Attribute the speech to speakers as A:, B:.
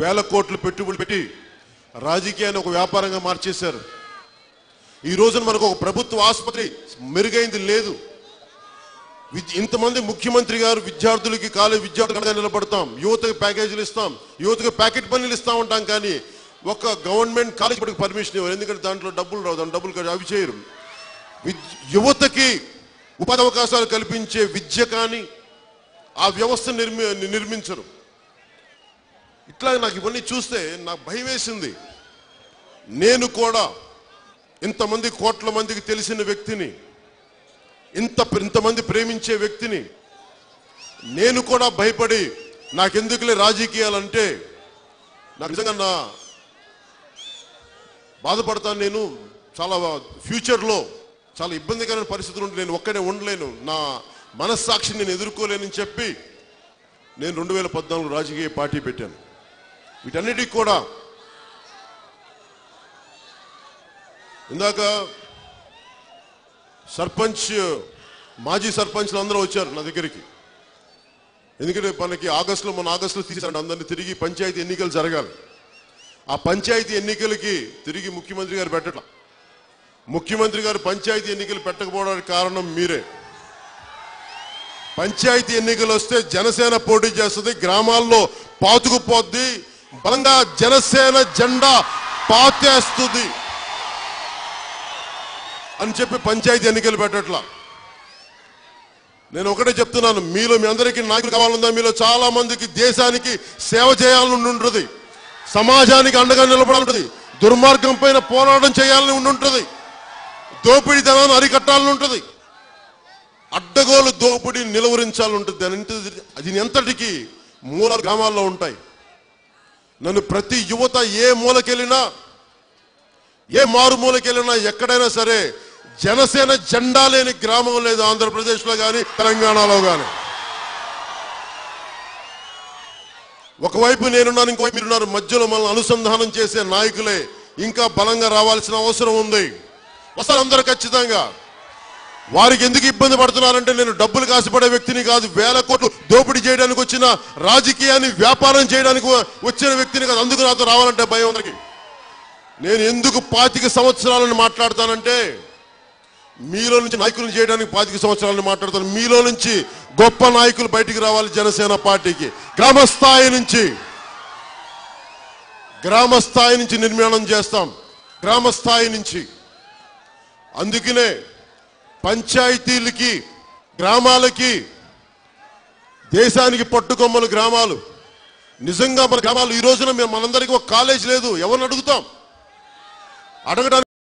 A: వేల కోట్లు పెట్టుబడులు పెట్టి రాజకీయాన్ని ఒక వ్యాపారంగా మార్చేశారు. ఈ రోజున మనకు ఒక ప్రభుత్వ ఆసుపత్రి మెరుగైంది లేదు. విద్య- ఇంతమంది ముఖ్యమంత్రి గారు విద్యార్థులకి కాలేజ్ విద్యార్థులుగా నిలబడతాం. యువతకి ప్యాకేజీలు ఇస్తాం. యువతకి ప్యాకెట్ పనులు ఇస్తా ఉంటాం కానీ ఒక గవర్నమెంట్ కాలేజ్ పడికి పర్మిషన్ ఇవ్వరు. ఎందుకంటే దాంట్లో డబ్బులు రావు. దాని డబ్బులు అవి చేయరు. యువతకి ఉపాధి అవకాశాలు కల్పించే విద్య కానీ ఆ వ్యవస్థ నిర్మి నిర్మించరు. ఇట్లా నాకు ఇవన్నీ చూస్తే నాకు భయం వేసింది. నేను కూడా ఇంతమంది కోట్ల మందికి తెలిసిన వ్యక్తిని ఇంత ఇంతమంది ప్రేమించే వ్యక్తిని నేను కూడా భయపడి నాకెందుకులే రాజకీయాలంటే నాకు నిజంగా నా బాధపడతాను నేను. చాలా ఫ్యూచర్లో చాలా ఇబ్బందికరమైన పరిస్థితులు ఉంటే నేను ఒక్కడే ఉండలేను. నా మనస్సాక్షిని నేను ఎదుర్కోలేనని చెప్పి నేను రెండు వేల పద్నాలుగు రాజకీయ పార్టీ పెట్టాను. వీటన్నిటికి కూడా. ఇందాక సర్పంచ్ మాజీ సర్పంచ్లు అందరూ వచ్చారు నా దగ్గరికి. ఎందుకంటే మనకి ఆగస్టులో మన ఆగస్టులో తీసారంట అందరినీ తిరిగి పంచాయతీ ఎన్నికలు జరగాలి. ఆ పంచాయతీ ఎన్నికలకి తిరిగి ముఖ్యమంత్రి గారు పెట్టడం ముఖ్యమంత్రి గారు పంచాయతీ ఎన్నికలు పెట్టకపోవడానికి కారణం మీరే. పంచాయతీ ఎన్నికలు వస్తే జనసేన పోటీ చేస్తుంది గ్రామాల్లో పాతుకుపోద్ది బలంగా జనసేన జెండా పాతేస్తుంది అని చెప్పి పంచాయతీ ఎన్నికలు పెట్టట్లా. నేను ఒకటే చెప్తున్నాను మీలో మీ అందరికీ నాయకులు కావాలన్నా మీలో చాలా మందికి దేశానికి సేవ చేయాలని ఉంటుంది సమాజానికి అండగా నిలబడాలి దుర్మార్గం పైన పోరాటం చేయాలని ఉండి ఉంటుంది దోపిడీ ధనాన్ని అరికట్టాలని ఉంటుంది అడ్డగోలు దోపిడీ నిలువరించాలని ఉంటుంది అని అది ఎంతటికి మూల గ్రామాల్లో ఉంటాయి. నన్ను ప్రతి యువత ఏ మూలకెళ్ళినా ఏ మారుమూలకెళ్ళినా ఎక్కడైనా సరే జనసేన జెండా లేని గ్రామం లేదు ఆంధ్రప్రదేశ్లో కానీ తెలంగాణలో కానీ ఒకవైపు నేనున్నాను ఇంకోవైపు మీరున్నారు. మధ్యలో మనల్ని అనుసంధానం చేసే నాయకులే ఇంకా బలంగా రావాల్సిన అవసరం ఉంది. వస్తారు అందరూ ఖచ్చితంగా. వారికి ఎందుకు ఇబ్బంది పడుతున్నారంటే నేను డబ్బులు కాసిపడే వ్యక్తిని కాదు వేల కోట్లు దోపిడీ చేయడానికి వచ్చిన రాజకీయాన్ని వ్యాపారం చేయడానికి వచ్చిన వ్యక్తిని కాదు అందుకు నాతో రావాలంటే భయం అందరికి. నేను ఎందుకు పాతిక సంవత్సరాలను మాట్లాడతానంటే మీలో నుంచి నాయకులను చేయడానికి పాతిక సంవత్సరాలను మాట్లాడతాను. మీలో నుంచి గొప్ప నాయకులు బయటికి రావాలి జనసేన పార్టీకి. గ్రామ స్థాయి నుంచి గ్రామస్థాయి నుంచి నిర్మాణం చేస్తాం. గ్రామస్థాయి నుంచి. అందుకనే పంచాయతీలకి గ్రామాలకి దేశానికి పట్టుకొమ్మలు గ్రామాలు. నిజంగా మన గ్రామాలు ఈ రోజున మేము మనందరికీ ఒక కాలేజ్ లేదు. ఎవరిని అడుగుతాం? అడగడానికి